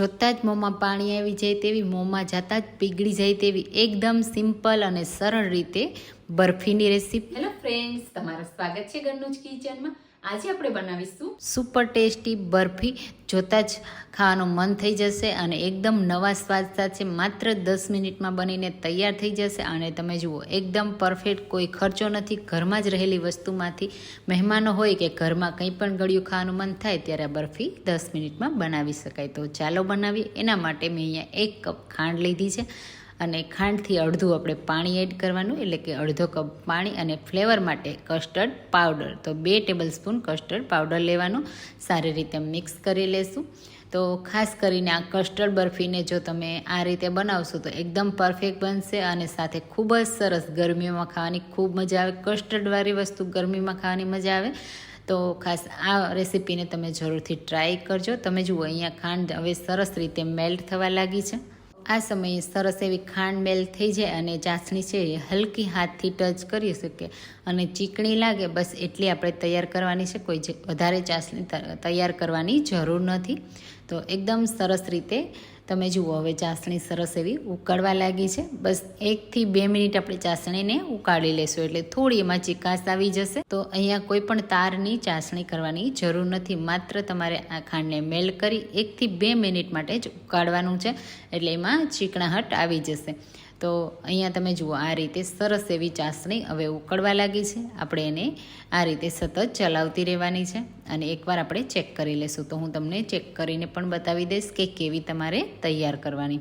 જોતાં જ મોંમાં પાણી આવી જાય તેવી, મોંમાં જતાં જ પીગળી જાય તેવી એકદમ સિમ્પલ અને સરળ રીતે બરફીની રેસીપી. હેલો ફ્રેન્ડ્સ તમારું સ્વાગત છે ઘરનું કિચનમાં. આજે આપણે બનાવીશું સુપર ટેસ્ટી બરફી. જોતાં જ ખાવાનું મન થઈ જશે અને એકદમ નવા સ્વાદ સાથે માત્ર દસ મિનિટમાં બનીને તૈયાર થઈ જશે. અને તમે જુઓ, એકદમ પરફેક્ટ, કોઈ ખર્ચો નથી. ઘરમાં જ રહેલી વસ્તુમાંથી મહેમાનો હોય કે ઘરમાં કંઈ પણ ગળ્યું ખાવાનું મન થાય ત્યારે બરફી દસ મિનિટમાં બનાવી શકાય. તો ચાલો બનાવીએ. એના માટે મેં અહીંયા એક કપ ખાંડ લીધી છે. અને ખાંડથી અડધું આપણે પાણી એડ કરવાનું, એટલે કે અડધો કપ પાણી અને ફ્લેવર માટે કસ્ટર્ડ પાવડર તો બે ટેબલ સ્પૂન કસ્ટર્ડ પાવડર લેવાનું. સારી રીતે મિક્સ કરી લેશું. તો ખાસ કરીને આ કસ્ટર્ડ બરફીને જો તમે આ રીતે બનાવશો, તો એકદમ પરફેક્ટ બનશે અને સાથે ખૂબ જ સરસ ગરમીઓમાં ખાવાની ખૂબ મજા આવે. કસ્ટર્ડવાળી વસ્તુ ગરમીમાં ખાવાની મજા આવે. તો ખાસ આ રેસીપીને તમે જરૂરથી ટ્રાય કરજો. તમે જુઓ, અહીંયા ખાંડ હવે સરસ રીતે મેલ્ટ થવા લાગી છે. આ સમયે સરસ એવી ખાંડ મેલ થઈ જાય અને ચાસણી છે એ હલકી હાથથી ટચ કરી શકીએ અને ચીકણી લાગે, બસ એટલી આપણે તૈયાર કરવાની છે. કોઈ વધારે ચાસણી તૈયાર કરવાની જરૂર નથી. તો એકદમ સરસ રીતે તમે જુઓ, હવે ચાસણી સરસ એવી ઉકળવા લાગી છે. બસ એકથી બે મિનિટ આપણે ચાસણીને ઉકાળી લેશું, એટલે થોડી એમાં ચિકાસ આવી જશે. તો અહીંયા કોઈ પણ તારની ચાસણી કરવાની જરૂર નથી. માત્ર તમારે આ ખાંડને મેલ કરી એકથી બે મિનિટ માટે જ ઉકાળવાનું છે, એટલે એમાં ચીકણાહટ આવી જશે. તો અહીંયા તમે જુઓ, આ રીતે સરસ એવી ચાસણી હવે ઉકળવા લાગી છે. આપણે એને આ રીતે સતત ચલાવતી રહેવાની છે અને એકવાર આપણે ચેક કરી લેશું. તો હું તમને ચેક કરીને પણ બતાવી દઈશ કે કેવી તમારે તૈયાર કરવાની.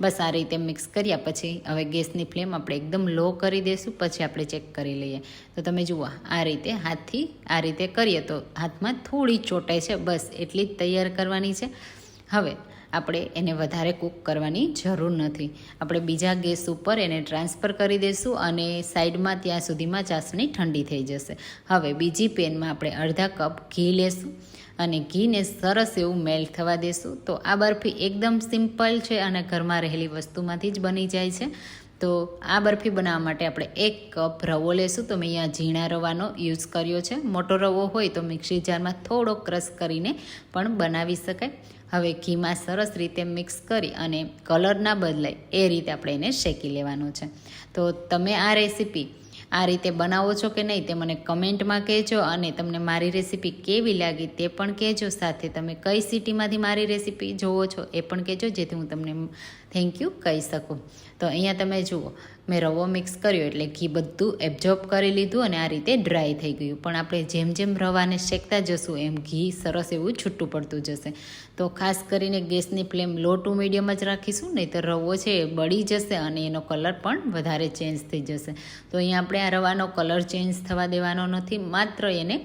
બસ આ રીતે મિક્સ કર્યા પછી હવે ગેસની ફ્લેમ આપણે એકદમ લો કરી દઈશું. પછી આપણે ચેક કરી લઈએ. તો તમે જુઓ, આ રીતે હાથથી આ રીતે કરીએ તો હાથમાં થોડી ચોટાઈ છે. બસ એટલી જ તૈયાર કરવાની છે. હવે આપણે એને વધારે કૂક કરવાની જરૂર નથી. આપણે બીજા ગેસ ઉપર એને ટ્રાન્સફર કરી દઈશું અને સાઈડમાં ત્યાં સુધીમાં ચાસણી ઠંડી થઈ જશે. હવે બીજી પેનમાં આપણે અડધા કપ ઘી લેશું અને ઘીને સરસ એવું મેલ્ટ થવા દેશું તો આ બરફી એકદમ સિમ્પલ છે અને ઘરમાં રહેલી વસ્તુમાંથી જ બની જાય છે. તો આ બરફી બનાવવા માટે આપણે એક કપ રવો લેશું. તો મેં અહીંયા ઝીણા રવાનો યુઝ કર્યો છે. મોટો રવો હોય તો મિક્સી જારમાં થોડો ક્રશ કરીને પણ બનાવી શકાય. હવે ઘીમાં સરસ રીતે મિક્સ કરી અને કલર ના બદલાય એ રીતે આપણે એને શેકી લેવાનું છે. તો તમે આ રેસીપી આ રીતે બનાવો છો કે નહીં તે મને કમેન્ટમાં કહેજો અને તમને મારી રેસીપી કેવી લાગી તે પણ કહેજો. સાથે તમે કઈ સિટીમાંથી મારી રેસીપી જોવો છો એ પણ કહેજો, જેથી હું તમને થેન્ક યુ કહી શકું. તો અહીંયા તમે જુઓ, મેં રવો મિક્સ કર્યો એટલે ઘી બધું એબ્ઝોર્બ કરી લીધું અને આ રીતે ડ્રાય થઈ ગયું. પણ આપણે જેમ જેમ રવાને શેકતા જશું, એમ ઘી સરસ એવું છૂટું પડતું જશે. તો ખાસ કરીને ગેસની ફ્લેમ લો ટુ મીડિયમ જ રાખીશું નહીં તો રવો છે એ બળી જશે અને એનો કલર પણ વધારે ચેન્જ થઈ જશે. તો અહીંયા આપણે આ રવાનો કલર ચેન્જ થવા દેવાનો નથી, માત્ર એને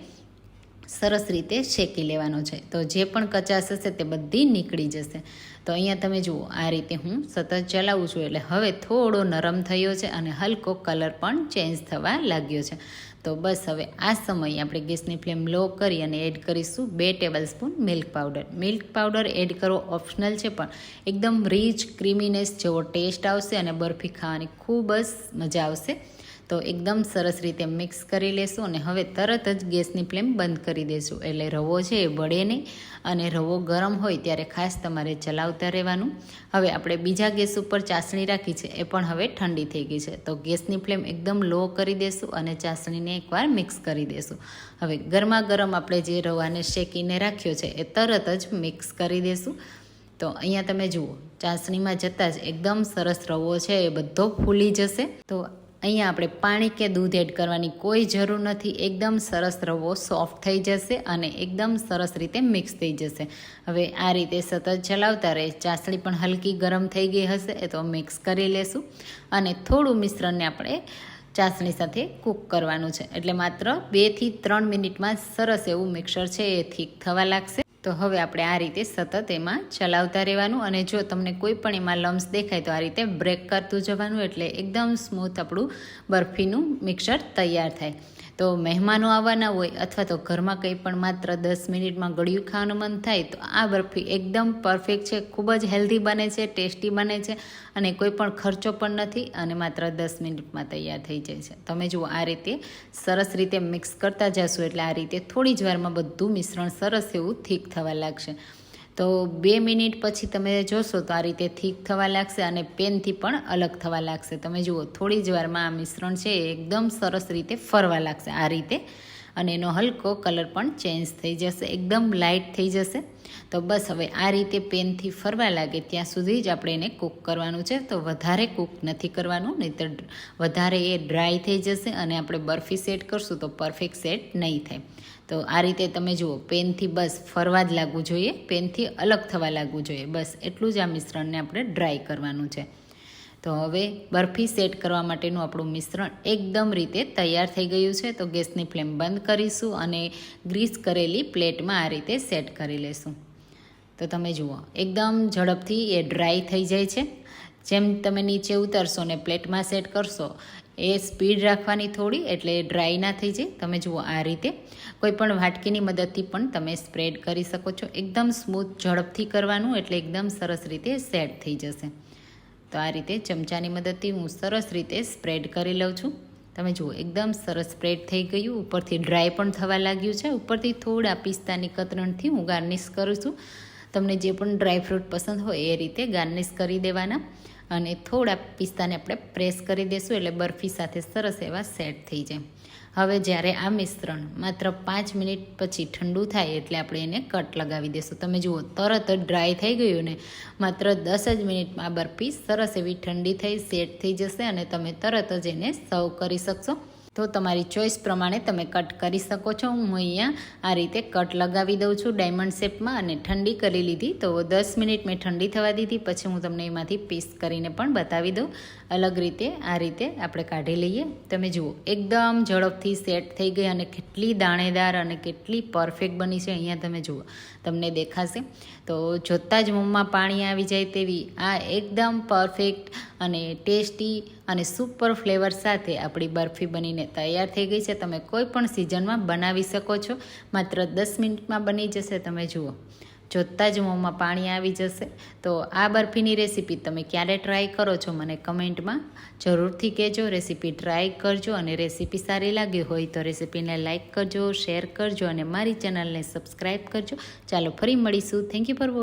સરસ રીતે શેકી લેવાનો છે. તો જે પણ કચાશ હશે તે બધી નીકળી જશે. તો અહીંયા તમે જુઓ, આ રીતે હું સતત ચલાવું છું. એટલે હવે થોડો નરમ થયો છે અને હલકો કલર પણ ચેન્જ થવા લાગ્યો છે. તો બસ હવે આ સમયે આપણે ગેસની ફ્લેમ લો કરી અને એડ કરીશું બે tablespoon milk powder. Milk powder add કરવો ઓપ્શનલ છે પણ એકદમ રીચ ક્રીમીનેસ જેવો ટેસ્ટ આવશે અને બરફી ખાવાની ખૂબ જ મજા આવશે. તો એકદમ સરસ રીતે મિક્સ કરી લેશું અને હવે તરત જ ગેસની ફ્લેમ બંધ કરી દેશું. એટલે રવો છે એ બળે નહીં અને રવો ગરમ હોય ત્યારે ખાસ તમારે ચલાવતા રહેવાનું. હવે આપણે બીજા ગેસ ઉપર ચાસણી રાખી છે, એ પણ હવે ઠંડી થઈ ગઈ છે. તો ગેસની ફ્લેમ એકદમ લો કરી દેશું અને ચાસણીને એકવાર મિક્સ કરી દેશું. હવે ગરમા ગરમ આપણે જે રવાને શેકીને રાખ્યો છે, એ તરત જ મિક્સ કરી દેશું. તો અહીંયા તમે જુઓ, ચાસણીમાં જતાં જ એકદમ સરસ રવો છે, એ બધો ફૂલી જશે. તો અહીંયા આપણે પાણી કે દૂધ એડ કરવાની કોઈ જરૂર નથી. એકદમ સરસ રવો સોફ્ટ થઈ જશે અને એકદમ સરસ રીતે મિક્સ થઈ જશે. હવે આ રીતે સતત ચલાવતા રહે. ચાસણી પણ હલકી ગરમ થઈ ગઈ હશે, એ તો મિક્સ કરી લેશું. અને થોડું મિશ્રણને આપણે ચાસણી સાથે કૂક કરવાનું છે. એટલે માત્ર બેથી ત્રણ મિનિટમાં સરસ એવું મિક્સર છે, એ થીક થવા લાગશે. તો હવે આપણે આ રીતે સતત એમાં ચલાવતા રહેવાનું અને જો તમને કોઈ પણ એમાં લમ્સ દેખાય તો આ રીતે બ્રેક કરતું જવાનું એટલે એકદમ સ્મૂથ આપણું બરફીનું મિક્સર તૈયાર થાય. તો મહેમાનો આવવાના હોય અથવા તો ઘરમાં કંઈ પણ માત્ર દસ મિનિટમાં ગળ્યું ખાવાનું મન થાય, તો આ બરફી એકદમ પરફેક્ટ છે. ખૂબ જ હેલ્ધી બને છે ટેસ્ટી બને છે અને કોઈ પણ ખર્ચો પણ નથી અને માત્ર દસ મિનિટમાં તૈયાર થઈ જાય છે. તમે જુઓ, આ રીતે સરસ રીતે મિક્સ કરતા જશો એટલે આ રીતે થોડી જ વારમાં બધું મિશ્રણ સરસ એવું થીક થવા લાગશે. તો બે મિનિટ પછી તમે જોશો તો આ રીતે થીક થવા લાગશે અને પેનથી પણ અલગ થવા લાગશે. તમે જુઓ, થોડી જ વારમાં આ મિશ્રણ છે એકદમ સરસ રીતે ફરવા લાગશે આ રીતે. અને એનો હલકો કલર પણ ચેન્જ થઈ જશે. એકદમ લાઇટ થઈ જશે. તો બસ હવે આ રીતે પેનથી ફરવા લાગે ત્યાં સુધી જ આપણે એને કૂક કરવાનું છે. તો વધારે કૂક નથી કરવાનું, નહીંતર વધારે એ ડ્રાય થઈ જશે અને આપણે બરફી સેટ કરશું તો પરફેક્ટ સેટ નહીં થાય. તો આ રીતે તમે જુઓ, પેનથી બસ ફરવા જ લાગવું જોઈએ, પેનથી અલગ થવા લાગવું જોઈએ. બસ એટલું જ આ મિશ્રણને આપણે ડ્રાય કરવાનું છે. તો હવે બરફી સેટ કરવા માટેનું આપણું મિશ્રણ એકદમ રીતે તૈયાર થઈ ગયું છે. તો ગેસની ફ્લેમ બંધ કરીશું અને ગ્રીસ કરેલી પ્લેટમાં આ રીતે સેટ કરી લેશું. તો તમે જુઓ, એકદમ ઝડપથી એ ડ્રાય થઈ જાય છે. જેમ તમે નીચે ઉતરશો ને પ્લેટમાં સેટ કરશો, એ સ્પીડ રાખવાની થોડી એટલે ડ્રાય ના થઈ જાય. તમે જુઓ આ રીતે. કોઈ પણ વાટકીની મદદથી પણ તમે સ્પ્રેડ કરી શકો છો. એકદમ સ્મૂથ ઝડપથી કરવાનું એટલે એકદમ સરસ રીતે સેટ થઈ જશે. તો આ રીતે ચમચાની મદદથી હું સરસ રીતે સ્પ્રેડ કરી લઉં છું. તમે જુઓ, એકદમ સરસ સ્પ્રેડ થઈ ગયું. ઉપરથી ડ્રાય પણ થવા લાગ્યું છે. ઉપરથી થોડા પિસ્તાની કતરણથી હું ગાર્નિશ કરું છું. તમને જે પણ ડ્રાય ફ્રૂટ પસંદ હોય એ રીતે ગાર્નિશ કરી દેવાના. અને થોડા પિસ્તાને આપણે પ્રેસ કરી દઈશું એટલે બરફી સાથે સરસ એવા સેટ થઈ જાય. હવે જ્યારે આ મિશ્રણ માત્ર પાંચ મિનિટ પછી ઠંડુ થાય એટલે આપણે એને કટ લગાવી દઈશું તમે જુઓ, તરત જ ડ્રાય થઈ ગયું ને માત્ર દસ જ મિનિટમાં બરફી સરસ એવી ઠંડી થઈ, સેટ થઈ જશે અને તમે તરત જ એને સર્વ કરી શકશો. તો તમારી ચોઈસ પ્રમાણે તમે કટ કરી શકો છો. હું અહીંયા આ રીતે કટ લગાવી દઉં છું ડાયમંડ શેપમાં અને ઠંડી કરી લીધી. તો દસ મિનિટ મેં ઠંડી થવા દીધી. પછી હું તમને એમાંથી પીસ કરીને પણ બતાવી દઉં. અલગ રીતે આ રીતે આપણે કાઢી લઈએ. તમે જુઓ, એકદમ ઝડપથી સેટ થઈ ગઈ અને કેટલી દાણેદાર અને કેટલી પરફેક્ટ બની છે. અહીંયા તમે જુઓ, તમને દેખાશે. તો જોતાં જ મોંમાં પાણી આવી જાય તેવી આ એકદમ પરફેક્ટ અને ટેસ્ટી અને સુપર ફ્લેવર સાથે આપણી બરફી બનીને તૈયાર થઈ ગઈ છે. તમે કોઈ પણ સિઝનમાં બનાવી શકો છો. માત્ર દસ મિનિટમાં બની જશે. તમે જુઓ. જોતાં જ મોંમાં પાણી આવી જશે. તો આ બરફીની રેસીપી તમે ક્યારે ટ્રાય કરો છો મને કમેન્ટમાં જરૂરથી કહેજો. રેસીપી ટ્રાય કરજો અને રેસીપી સારી લાગી હોય તો રેસીપીને લાઇક કરજો શેર કરજો અને મારી ચેનલને સબસ્ક્રાઈબ કરજો. ચાલો ફરી મળીશું. Thank you for